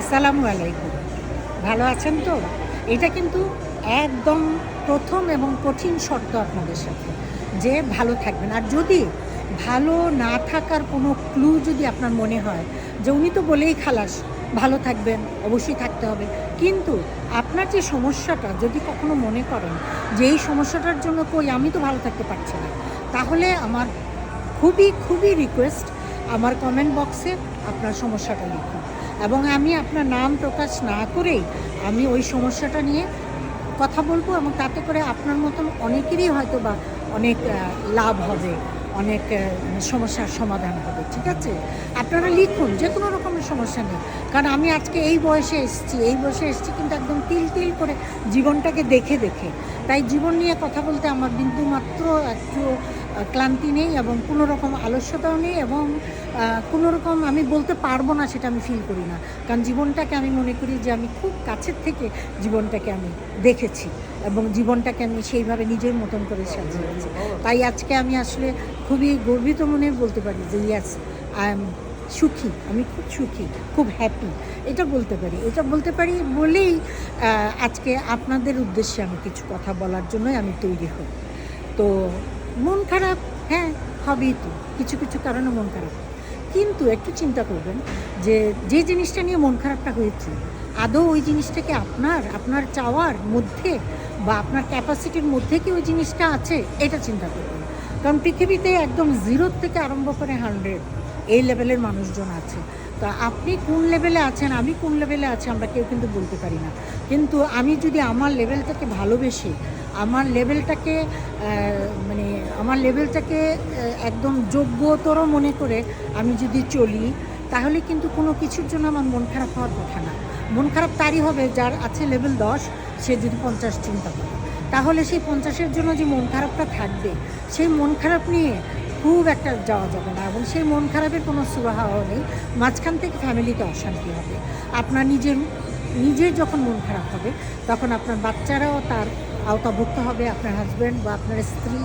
আসসালামু আলাইকুম। ভালো আছেন তো? এটা কিন্তু একদম প্রথম এবং কঠিন শর্ত আপনাদের সাথে, যে ভালো থাকবেন। আর যদি ভালো না থাকার কোনো ক্লু যদি আপনার মনে হয়, যে উনি তো বলেই খালাস, ভালো থাকবেন, অবশ্যই থাকতে হবে। কিন্তু আপনার যে সমস্যাটা, যদি কখনো মনে করেন যে এই সমস্যাটার জন্য কই আমি তো ভালো থাকতে পারছি না, তাহলে আমার খুবই খুবই রিকোয়েস্ট আমার কমেন্ট বক্সে আপনার সমস্যাটা লিখুন। এবং আমি আপনার নাম প্রকাশ না করেই আমি ওই সমস্যাটা নিয়ে কথা বলব এবং তাতে করে আপনার মতন অনেকেরই হয়তো বা অনেক লাভ হবে, অনেক সমস্যার সমাধান হবে, ঠিক আছে? আপনারা লিখুন যে কোনো রকমের সমস্যা নেই কারণ আমি আজকে এই বয়সে এসেছি, এই বয়সে এসেছি কিন্তু একদম তিল তিল করে জীবনটাকে দেখে দেখে। তাই জীবন নিয়ে কথা বলতে আমার বিন্দু মাত্র একটু ক্লান্তি নেই এবং কোনো রকম আলস্যতাও নেই এবং কোনো রকম আমি বলতে পারব না সেটা আমি ফিল করি না। কারণ জীবনটাকে আমি মনে করি যে আমি খুব কাছের থেকে জীবনটাকে আমি দেখেছি এবং জীবনটাকে আমি সেইভাবে নিজের মতন করে সাজিয়েছি। তাই আজকে আমি আসলে খুবই গর্বিত মনে বলতে পারি যে ইয়াস আই এম সুখী, আমি খুব সুখী, খুব হ্যাপি এটা বলতে পারি। এটা বলতে পারি বলেই আজকে আপনাদের উদ্দেশ্যে আমি কিছু কথা বলার জন্যই আমি তৈরি হই। তো মন খারাপ? হ্যাঁ হবেই তো। কিছু কিছু কারণে মন খারাপ। কিন্তু একটু চিন্তা করবেন যে যে জিনিসটা নিয়ে মন খারাপটা হয়েছে, আদৌ ওই জিনিসটাকে আপনার আপনার চাওয়ার মধ্যে বা আপনার ক্যাপাসিটির মধ্যে কি ওই জিনিসটা আছে? এটা চিন্তা করবেন। কারণ পৃথিবীতে একদম জিরোর থেকে আরম্ভ করে হান্ড্রেড এই লেভেলের মানুষজন আছে। তা আপনি কোন লেভেলে আছেন, আমি কোন লেভেলে আছি, আমরা কেউ কিন্তু বলতে পারি না। কিন্তু আমি যদি আমার লেভেলটাকে ভালোবেসে, আমার লেভেলটাকে মানে আমার লেভেলটাকে একদম যোগ্যতর মনে করে আমি যদি চলি, তাহলে কিন্তু কোনো কিছুর জন্য আমার মন খারাপ হওয়ার কথা না। মন খারাপ তারই হবে, যার আছে লেভেল দশ, সে যদি পঞ্চাশ চিন্তা করে। তাহলে সেই পঞ্চাশের জন্য যে মন খারাপটা থাকবে, সেই মন খারাপ নিয়ে খুব একটা যাওয়া যাবে না এবং সেই মন খারাপের কোনো সুরাহাও নেই। মাঝখান থেকে ফ্যামিলিতে অশান্তি হবে। আপনার নিজের নিজের যখন মন খারাপ হবে, তখন আপনার বাচ্চারাও তার আওতাভুক্ত হবে, আপনার হাজব্যান্ড বা আপনার স্ত্রী,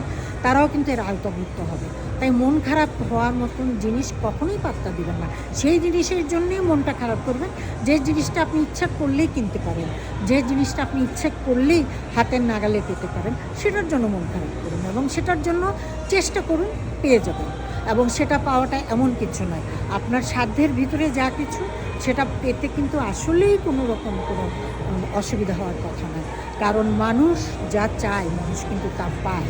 তারাও কিন্তু এর আওতাভুক্ত হবে। তাই মন খারাপ হওয়ার মতন জিনিস কখনোই পাত্তা দিবেন না। সেই জিনিসের জন্যই মনটা খারাপ করবেন। যে জিনিসটা আপনি ইচ্ছা করলেই কিনতে পারেন। যে জিনিসটা আপনি ইচ্ছে করলেই হাতের নাগালে পেতে পারেন, সেটার জন্য মন খারাপ এবং সেটার জন্য চেষ্টা করুন, পেয়ে যাবেন। এবং সেটা পাওয়াটা এমন কিছু নয়। আপনার সাধ্যের ভিতরে যা কিছু, সেটা পেতে কিন্তু আসলেই কোনো রকম কোনো অসুবিধা হওয়ার কথা নয়। কারণ মানুষ যা চায়, মানুষ কিন্তু তা পায়।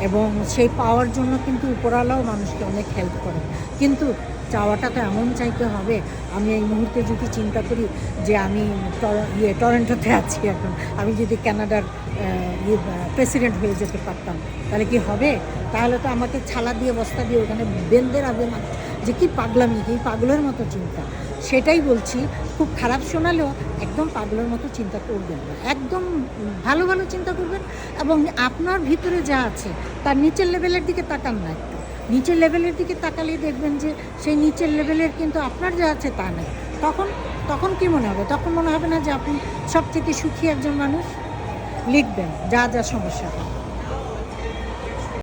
এবং সেই পাওয়ার জন্য কিন্তু উপরালাও মানুষকে অনেক হেল্প করে। কিন্তু চাওয়াটা তো এমন চাইতে হবে। আমি এই মুহূর্তে যদি চিন্তা করি যে আমি ইয়ে টরেন্টোতে আছি এখন, আমি যদি ক্যানাডার ইয়ে প্রেসিডেন্ট হয়ে যেতে পারতাম, তাহলে কি হবে? তাহলে তো আমাকে ছালা দিয়ে, বস্তা দিয়ে ওখানে বেঁধে রাখবে মানুষ যে কি পাগলামি, কি পাগলের মতো চিন্তা? সেটাই বলছি, খুব খারাপ শোনালেও একদম পাগলের মতো চিন্তা করবেন না। একদম ভালো ভালো চিন্তা করবেন এবং আপনার ভিতরে যা আছে, তার নিচের লেভেলের দিকে তাকান না একটু। নিচের লেভেলের দিকে তাকালে দেখবেন যে সেই নিচের লেভেলের কিন্তু আপনার যা আছে তা নেই। তখন তখন কি মনে হবে? তখন মনে হবে না যে আপনি সবথেকে সুখী একজন মানুষ? লিখবেন যা যা সমস্যা হয়।